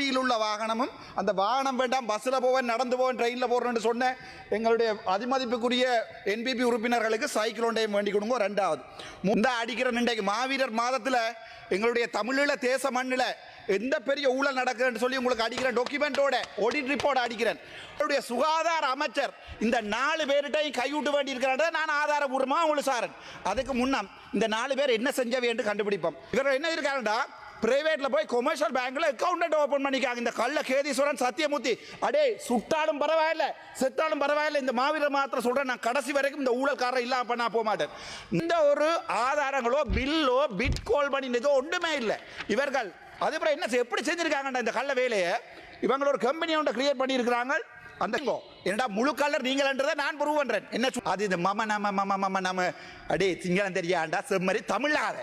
Wheel உள்ள வாகனமும் அந்த வாகனம் வேண்டாம் பஸ்ஸில் போவேன் நடந்து போவேன் ட்ரெயினில் போகிறேன்னு சொன்ன எங்களுடைய அதிமதிப்புக்குரிய என்பிபி உறுப்பினர்களுக்கு சைக்கிள் ஒன்றையும் வேண்டி கொடுங்க ரெண்டாவது. இந்த அடிக்கிற இன்றைக்கு மாவீரர் மாதத்தில் எங்களுடைய தமிழீழ தேச மண்ணில் எந்த பெரிய ஊழல் நடக்குதுன்னு சொல்லி உங்களுக்கு அடிக்கிறேன் டாக்குமெண்ட்டோட ஆடிட் ரிப்போர்ட் அடிக்கிறேன். என்னுடைய சுகாதார அமைச்சர் இந்த நாலு பேர்கிட்டையும் கைவிட்டு வேண்டி இருக்கிறாங்க நான் ஆதாரபூர்வமாக உங்களுக்கு சாரன். அதுக்கு முன்னம் இந்த நாலு பேர் என்ன செஞ்சவை என்று கண்டுபிடிப்போம். இவர் என்ன இருக்காருடா பிரைவேட்ல போய் கொமர்ஷியல் பேங்க்ல அக்கௌண்ட் ஓபன் பண்ணிக்காங்க இந்த கள்ள கேதீஸ்வரன் சத்தியமூர்த்தி. அடே சுட்டாலும் பரவாயில்ல செத்தாலும் பரவாயில்ல இந்த மாவீரர் மாத்திரம் சொல்றேன். நான் கடைசி வரைக்கும் இந்த ஊழல்காரர் இல்லாம பண்ண போக மாட்டேன். இந்த ஒரு ஆதாரங்களோ பில்லோ பிட் கோல் பண்ணினதோ ஒன்றுமே இல்லை. இவர்கள் அதுக்கப்புறம் என்ன எப்படி செஞ்சிருக்காங்கடா இந்த கள்ள வேலையை? இவங்க ஒரு கம்பெனி ஒன்று கிரியேட் பண்ணியிருக்கிறாங்க. அந்த என்னடா முழு கலர் நீங்கள்ன்றதை நான் ப்ரூவ் பண்றேன். என்ன சொல்- அது இந்த மம நம மம மம நம அடே சிங்களம் தெரியாண்டா செம்மறி தமிழாத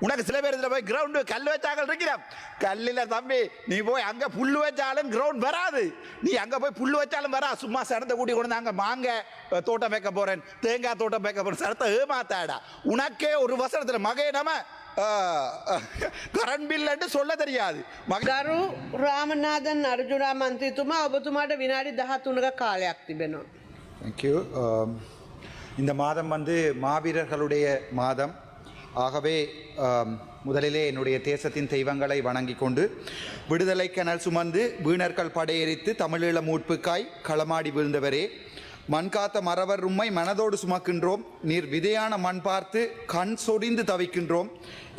உனக்கு சில பேர் இதில் போய் கிரவுண்டு கல் வச்சாக்கள் இருக்கிறான் கல்லில் தம்பி நீ போய் அங்கே புல் வச்சாலும் கிரவுண்ட் வராது நீ அங்கே போய் புல் வச்சாலும் வரா சும்மா சடத்தை கூட்டி கொண்டு அங்கே மாங்க அஹ், தோட்டம் வைக்க போறேன் தேங்காய் தோட்டம் வைக்க போறேன் சடத்தை ஏமாத்தாடா உனக்கே ஒரு வசனத்தில் மகே நம்ம கரண்ட் பில்லுன்னு சொல்ல தெரியாது மக ගරු රාමනාදන් අර්ජුනා මන්ත්‍රීතුමා ඔබතුමාට විනාඩි දහතුනක කාලයක් තිබෙනවා. தேங்க்யூ இந்த மாதம் வந்து மாவீரர்களுடைய மாதம் ஆகவே முதலிலே என்னுடைய தேசத்தின் தெய்வங்களை வணங்கிக் கொண்டு விடுதலை கனல் சுமந்து வீணர்கள் படையெரித்து தமிழீழ மூட்புக்காய் களமாடி வீழ்ந்தவரே மண் காத்த மறவர் உம்மை மனதோடு சுமக்கின்றோம். நீர் விதையான மண் பார்த்து கண் சொரிந்து தவிக்கின்றோம்.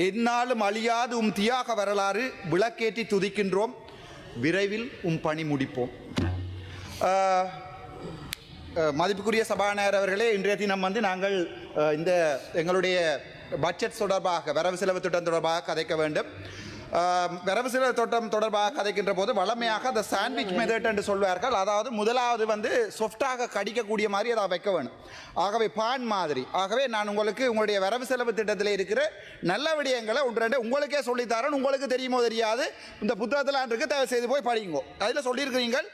எந்நாளும் அழியாது உம் தியாக வரலாறு விளக்கேற்றி துதிக்கின்றோம். விரைவில் உம் பணி முடிப்போம். மதிப்புக்குரிய சபாநாயகர் அவர்களே இன்றைய தினம் வந்து நாங்கள் இந்த எங்களுடைய பட்ஜெட் தொடர்பாக வரவு செலவு திட்டம் தொடர்பாக கதைக்க வேண்டும். வரவு செலவு திட்டம் தொடர்பாக கதைக்கின்ற போது வளமையாக அந்த சாண்ட்விச் மெதட் என்று சொல்வார்கள். அதாவது முதலாவது வந்து சொஃப்டாக கடிக்கக்கூடிய மாதிரி அதை வைக்க வேணும். ஆகவே பான் மாதிரி. ஆகவே நான் உங்களுக்கு உங்களுடைய வரவு செலவு திட்டத்தில் இருக்கிற நல்ல விடயங்களை ஒன்று ரெண்டு உங்களுக்கே சொல்லித்தரேன் உங்களுக்கு தெரியுமோ தெரியாது. இந்த புத்தகத்தில் இருக்கு தயவு செய்து போய் படிங்கோ அதில் சொல்லியிருக்கிறீங்கள்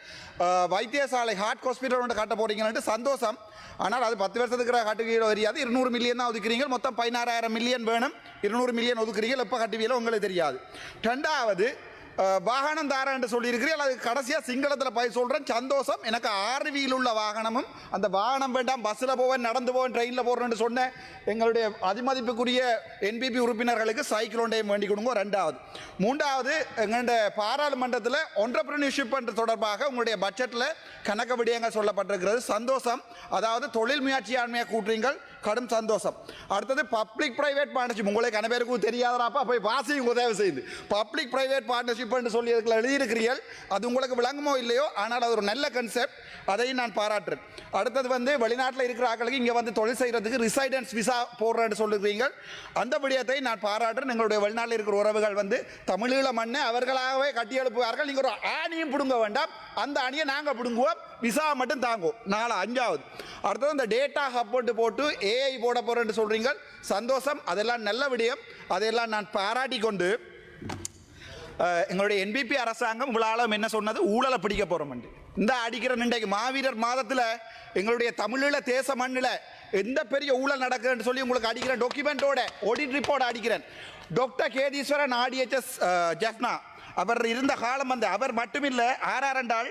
வைத்தியசாலை ஹார்ட் ஹாஸ்பிட்டல் ஒன்று கட்ட போறீங்கன்னு சந்தோஷம். ஆனால் அது பத்து வருஷத்துக்கு கட்டுவீங்களோ தெரியாது இருநூறு மில்லியன் தான் ஒதுக்குறீங்க. மொத்தம் பதினாறாயிரம் மில்லியன் வேணும். இருநூறு மில்லியன் ஒதுக்குறீங்க. எப்போ கட்டுவீங்களோ உங்களுக்கு தெரியாது. ரெண்டாவது வாகனம் தாரேன் என்று சொல்லியிருக்கிறீர்கள். அது கடைசியாக சிங்களத்தில் போய் சொல்கிறேன் சந்தோஷம். எனக்கு ஆர்வியில் உள்ள வாகனமும் அந்த வாகனம் வேண்டாம் பஸ்ஸில் போவேன் நடந்து போவேன் ட்ரெயினில் போகிறேன்னு சொன்ன எங்களுடைய அதிமதிப்புக்குரிய என்பிபி உறுப்பினர்களுக்கு சைக்கிள் ஒன்றையும் வேண்டி கொடுங்க. ரெண்டாவது. மூன்றாவது எங்களுடைய பாராளுமன்றத்தில் ஒன்றப்ரனியர்ஷிப் என்று தொடர்பாக உங்களுடைய பட்ஜெட்டில் கணக்கு விடயங்கள் சொல்லப்பட்டிருக்கிறது. சந்தோஷம். அதாவது தொழில் முயற்சியாண்மையாக கூட்டுறீங்கள். கடும் சந்தோஷம் அடுத்தது பப்ளிக் பிரைவேட் பார்ட்னர்ஷிப் உங்களுக்கு கன பேருக்கு தெரியாதராப்பா போய் வாசியும் உதவி செய்யுது பப்ளிக் பிரைவேட் பார்ட்னர்ஷிப் என்று சொல்லி அதுக்குள்ள எழுதியிருக்கிறீர்கள் அது உங்களுக்கு விளங்குமோ இல்லையோ ஆனால் அது ஒரு நல்ல கன்செப்ட் அதையும் நான் பாராட்டுறேன் அடுத்தது வந்து வெளிநாட்டில் இருக்கிற ஆட்களுக்கு இங்கே வந்து தொழில் செய்கிறதுக்கு ரிசைடன்ஸ் விசா போடுறேன்னு சொல்லுகிறீங்க அந்த விடயத்தை நான் பாராட்டுறேன் எங்களுடைய வெளிநாட்டில் இருக்கிற உறவுகள் வந்து தமிழீழ மண்ணை அவர்களாகவே கட்டி எழுப்புவார்கள் நீங்கள் ஒரு ஆணியும் பிடுங்க வேண்டாம் அந்த அணியை நாங்கள் பிடுங்குவோம் விசா மட்டும் தாங்குவோம் நாலு அஞ்சாவது அடுத்தது இந்த டேட்டா ஹப் போட்டு ஏஐ போட போகிறேன்னு சொல்கிறீங்க சந்தோஷம். அதெல்லாம் நல்ல விடயம். அதையெல்லாம் நான் பாராட்டி கொண்டு எங்களுடைய என்பிபி அரசாங்கம் உங்களாலும் என்ன சொன்னது? ஊழலை பிடிக்க போகிறோம் இந்த அடிக்கிற நின்றைக்கு மாவீரர் மாதத்தில் எங்களுடைய தமிழீழ தேச மண்ணில் எந்த பெரிய ஊழல் நடக்குதுன்னு சொல்லி உங்களுக்கு அடிக்கிறேன் டாக்குமெண்ட்டோட ஆடிட் ரிப்போர்ட் அடிக்கிறேன். டாக்டர் கேதீஸ்வரன் ஆடிஎச்எஸ் ஜெஃப்னா அவர் இருந்த காலம் வந்து அவர் மட்டுமில்லை ஆறார் என்றால்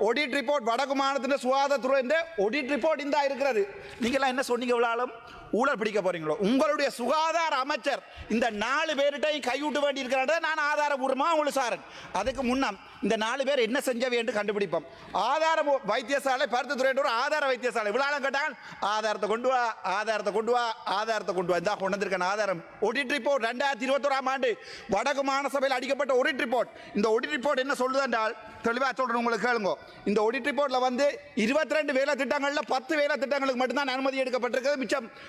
ஒடிட் ரிப்போர்ட் வடக்கு மாநிலத்தின் சுகாதாரத்துறை ஒடிட் ரிப்போர்ட் இந்த இருக்கிறது. நீங்களாம் என்ன சொன்னீங்க இவ்வளோ ஊழல் பிடிக்க போறீங்களோ? உங்களுடைய சுகாதார அமைச்சர் இந்த நாலு பேர்கிட்டையும் கைவிட்டு வேண்டி இருக்கிறாங்க நான் ஆதாரபூர்வமாக உங்களுக்கு சாரன். அதுக்கு முன்னம் இந்த நாலு பேர் என்ன செஞ்சவை என்று கண்டுபிடிப்போம். ஆதார வைத்தியசாலை பருத்துத்துறை ஒரு ஆதார வைத்தியசாலை. விழாலம் கேட்டால் ஆதாரத்தை கொண்டு வா ஆதாரத்தை கொண்டு வா ஆதாரத்தை கொண்டு வா. இந்த கொண்டு வந்திருக்கேன் ஆதாரம். ஒடிட் ரிப்போர்ட் ரெண்டாயிரத்தி இருபத்தோராம் ஆண்டு வடக்கு மாநசபையில் அடிக்கப்பட்ட ஒடிட் ரிப்போர்ட் இந்த ஒடிட் ரிப்போர்ட் என்ன சொல்லுது என்றால் தெளிவாக சொல்கிறேன் உங்களுக்கு கேளுங்க. இந்த ஒடிட் ரிப்போர்ட்டில் வந்து இருபத்தி ரெண்டு வேலை திட்டங்களில் பத்து வேலை திட்டங்களுக்கு மட்டும்தான் அனுமதி எடுக்கப்பட்டிருக்கிறது. மிச்சம்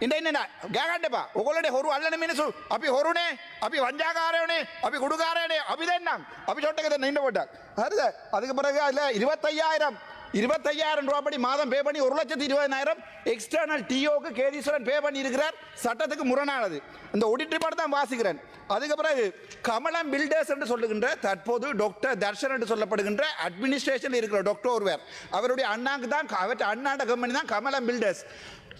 இந்த என்ன கேகாண்டப்பா உங்களுடைய ஒரு அல்லன மினிசு அப்படி ஒருனே அப்படி வஞ்சாகாரனே அப்படி குடுகாரனே அப்படிதான் அப்படி சொட்டக்கதை நின்று போட்டார் அது அதுக்கு பிறகு அதில் இருபத்தையாயிரம் இருபத்தையாயிரம் ரூபாய் மாதம் பே பண்ணி ஒரு லட்சத்து இருபதாயிரம் எக்ஸ்டர்னல் டிஓக்கு கேதீஸ்வரன் பே பண்ணி இருக்கிறார் சட்டத்துக்கு முரணானது இந்த ஒடிட் ரிப்போர்ட் தான் வாசிக்கிறேன் அதுக்கு பிறகு கமலம் பில்டர்ஸ் என்று சொல்லுகின்ற தற்போது டாக்டர் தர்ஷன் என்று சொல்லப்படுகின்ற அட்மினிஸ்ட்ரேஷன் இருக்கிற டாக்டர் ஒருவர் அவருடைய அண்ணாக்கு தான் அவற்றை அண்ணாண்ட கம்பெனி தான் கமலம் பில்டர்ஸ்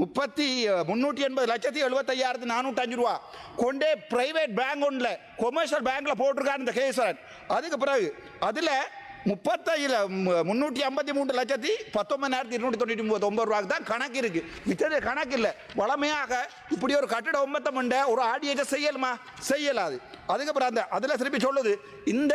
முப்பத்தி முந்நூற்றி எண்பது லட்சத்தி எழுபத்தையாயிரத்தி நானூற்றஞ்சு ரூபா. கொண்டே பிரைவேட் பேங்க் ஒன்றில் கொமர்ஷியல் பேங்க்கில் போட்டிருக்காரு இந்த கேஸ்வரன் அதுக்கு பிறகு அதில் முப்பத்தையில் முந்நூற்றி ஐம்பத்தி மூன்று லட்சத்தி பத்தொன்பதாயிரத்தி இருநூற்றி தொண்ணூற்றி ஒன்பது ரூபாய்க்கு தான் கணக்கு இருக்குது மிச்சது கணக்கு இல்லை. வளமையாக இப்படி ஒரு கட்டிட ஒம்பத்தம் உண்ட ஒரு ஆடியேஜை செய்யலுமா? செய்யலாது. அதுக்கப்புறம் அந்த அதில் திருப்பி சொல்லுது இந்த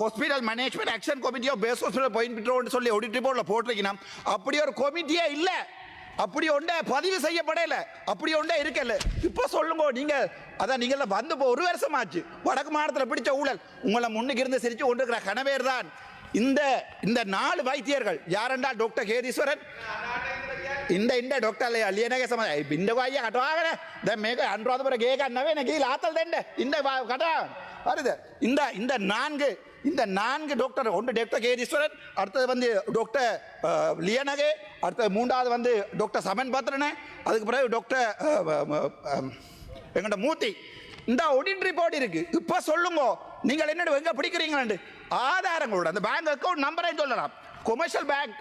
ஹாஸ்பிட்டல் மேனேஜ்மெண்ட் ஆக்ஷன் கமிட்டியோ பேஸ் ஹாஸ்பிட்டல் பயன்பெற்றோன்னு சொல்லி ஆடிட் ரிப்போர்ட்டில் போட்டிருக்கணும் அப்படி ஒரு கமிட்டியே இல்லை. அப்படி ஒன்றே பதிவு செய்யப்படல. அப்படி ஒன்றே இருக்கல. இப்போ சொல்லுங்க நீங்க அதான் நீங்கள வந்து ஒரு வருஷம் ஆச்சு வடக்கு மாநிலத்தில் பிடிச்ச ஊழல். உங்களை முன்னுக்கு இருந்து சிரிச்சு கொண்டிருக்கிற கணவேர் தான். இந்த இந்த நாலு வைத்தியர்கள் யாரெண்டா டாக்டர் கேதீஸ்வரன்? இந்த இந்த டாக்டர் அலியனகே சம இந்த வாயா கட்டுவாங்க இந்த மேக அன்றாவது பிறகு கேக்க அண்ணவே எனக்கு ஆத்தல் தண்டே. இந்த கட்டான் இந்த இந்த நான்கு இந்த நான்கு டாக்டர் ஒன்று டாக்டர் கேதீஸ்வரன் அடுத்தது வந்து டாக்டர் லியனகே அடுத்தது மூன்றாவது வந்து டாக்டர் சமன் பத்ரனே அதுக்கு பிறகு டாக்டர் எங்கள்கிட்ட மூர்த்தி. இந்த ஒடிட் ரிப்போர்ட் இருக்கு. இப்போ சொல்லுங்க நீங்கள் என்ன எங்கே பிடிக்கிறீங்களாண்டு? ஆதாரங்களோட அந்த பேங்க் அக்கௌண்ட் நம்பரை சொல்லலாம். கொமர்ஷியல் பேங்க்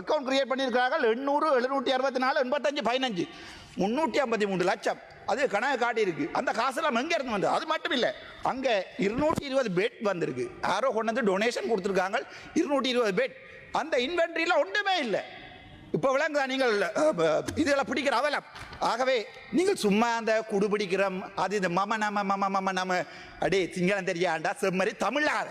அக்கௌண்ட் கிரியேட் பண்ணியிருக்கிறார்கள் எண்ணூறு எழுநூற்றி அறுபத்தி நாலு எண்பத்தஞ்சு பதினஞ்சு. முந்நூற்றி ஐம்பத்தி மூணு லட்சம். அது கணக்கு காட்டியிருக்கு. அந்த காசெல்லாம் எங்கே இருந்து வந்தது. அது மட்டும் இல்லை. அங்கே இருநூற்றி இருபது பெட் வந்திருக்கு. யாரோ கொண்டு வந்து டொனேஷன் கொடுத்துருக்காங்க. இருநூற்றி இருபது பெட் அந்த இன்வென்ட்ரியில் ஒன்றுமே இல்லை. இப்போ விளங்குதா நீங்கள் இதெல்லாம் பிடிக்கிற அவலம். ஆகவே நீங்கள் சும்மா அந்த குடு பிடிக்கிறோம் அது இந்த மம நம மம மம நம அடே சிங்களம் தெரியாண்டா? செம்மறி தமிழாத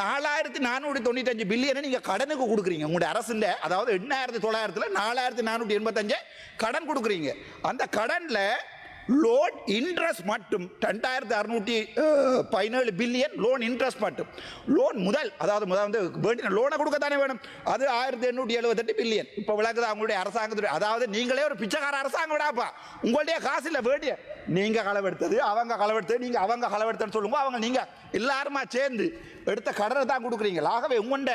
நாலாயிரத்தி நானூற்றி தொண்ணூத்தஞ்சு பில்லியனை நீங்கள் கடனுக்கு கொடுக்குறீங்க. உங்களுடைய அரசுல அதாவது எண்ணாயிரத்தி தொள்ளாயிரத்தில் நாலாயிரத்தி நானூற்றி எண்பத்தஞ்சு கடன் கொடுக்குறீங்க. அந்த கடனில் லோன் இன்ட்ரெஸ்ட் மட்டும் ரெண்டாயிரத்தி அறுநூற்றி பதினேழு பில்லியன் லோன் இன்ட்ரெஸ்ட் மட்டும். லோன் முதல் அதாவது முதல் வந்து வேண்டிய லோனை கொடுக்க தானே வேணும். அது ஆயிரத்தி எண்ணூற்றி எழுபத்தெட்டு பில்லியன் இப்போ விளக்குது அவங்களுடைய அரசாங்கத்துடைய அதாவது நீங்களே ஒரு பிச்சைக்கார அரசாங்கம் விடாப்பா. உங்களுடைய காசு இல்லை வேண்டிய நீங்கள் களவெடுத்தது அவங்க களவெடுத்தது நீங்கள் அவங்க களவெடுத்தன்னு சொல்லுங்க அவங்க நீங்கள் எல்லாருமா சேர்ந்து எடுத்த கடனை தான் கொடுக்குறீங்க. ஆகவே உங்கள்ட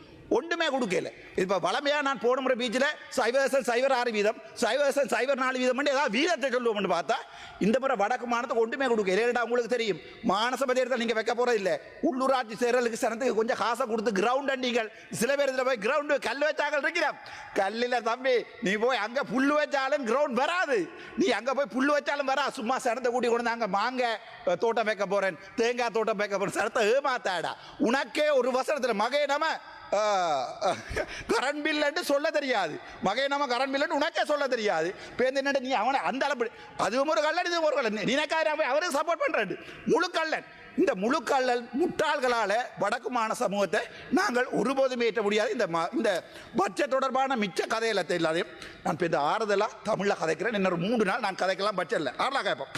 ஒன்றுமே கொடுக்கல. இப்போ வளமையாக நான் போன முறை பீச்சில் சைவசன் சைவர் ஆறு வீதம் சைவசன் சைவர் நாலு வீதம் ஏதாவது வீதத்தை சொல்லுவோம்னு பார்த்தா இந்த முறை வடக்கு மாநிலத்துக்கு ஒன்றுமே கொடுக்கல. ஏன்னா உங்களுக்கு தெரியும். மானசபதி தேர்தல் நீங்கள் வைக்க போகிறது இல்லை. உள்ளூராட்சி சேரலுக்கு சனத்துக்கு கொஞ்சம் காசை கொடுத்து கிரவுண்ட் நீங்கள் சில பேர் இதில் போய் கிரவுண்டு கல் வச்சாக்கள் இருக்கிறோம் கல்லில் தம்பி நீ போய் அங்கே புல் வச்சாலும் கிரவுண்ட் வராது. நீ அங்கே போய் புல் வச்சாலும் வரா. சும்மா சனத்தை கூட்டி கொண்டு வந்து அங்கே மாங்க தோட்டம் வைக்க போகிறேன் தேங்காய் தோட்டம் வைக்க போகிறேன் சனத்தை ஏமாத்தாடா. உனக்கே ஒரு வசனத்தில் மகையை நம்ம கரண்ட் பில்லுன்னு சொல்ல தெரியாது. மகை நம்ம கரண்ட் பில்லுன்னு உனக்கே சொல்ல தெரியாது. பேருந்து என்னட்டு நீ அவனை அந்த அளவு அதுவும் ஒரு கல்லன் இதுவும் ஒரு கல்லன் நினைக்காத அவருக்கு சப்போர்ட் பண்ணுறாரு முழு கல்லன் இந்த முழு கல்லல் முட்டாள்களால் வடக்கு மாநில சமூகத்தை நாங்கள் ஒருபோதும் ஏற்ற முடியாது. இந்த இந்த பட்ஜெட் தொடர்பான மிச்ச கதையில தெரியாதையும் நான் இப்போ இந்த ஆறுதலாக தமிழில் கதைக்கிறேன். இன்னொரு மூன்று நாள் நான் கதைக்கலாம் பட்ஜெட்டில் ஆறுலாம் கேட்போம்.